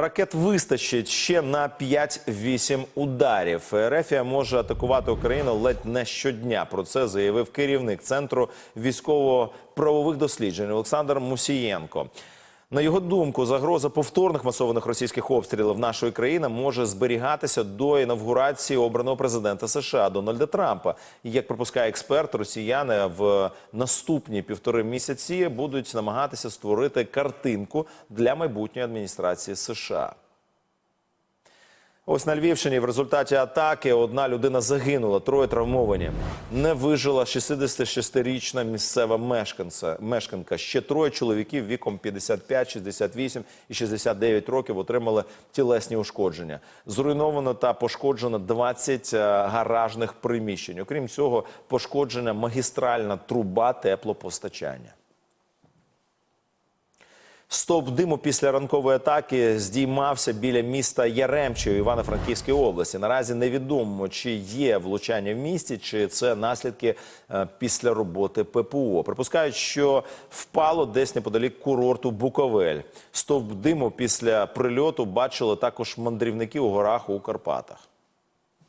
Ракет вистачить ще на 5-8 ударів. Ерефія може атакувати Україну ледь не щодня. Про це заявив керівник центру військово-правових досліджень Олександр Мусієнко. На його думку, загроза повторних масованих російських обстрілів нашої країни може зберігатися до інавгурації обраного президента США Дональда Трампа. І, Як припускає експерт, росіяни в наступні півтори місяці будуть намагатися створити картинку для майбутньої адміністрації США. Ось на Львівщині в результаті атаки одна людина загинула, троє травмовані. Не вижила 66-річна місцева мешканця, мешканка. Ще троє чоловіків віком 55, 68 і 69 років отримали тілесні ушкодження. Зруйновано та пошкоджено 20 е, гаражних приміщень. Окрім цього, пошкоджена магістральна труба теплопостачання. Стовп диму після ранкової атаки здіймався біля міста Яремче у Івано-Франківській області. Наразі невідомо, чи є влучання в місті, чи це наслідки е, після роботи ППО. Припускають, що впало десь неподалік курорту Буковель. Стовп диму після прильоту бачили також мандрівники у горах у Карпатах.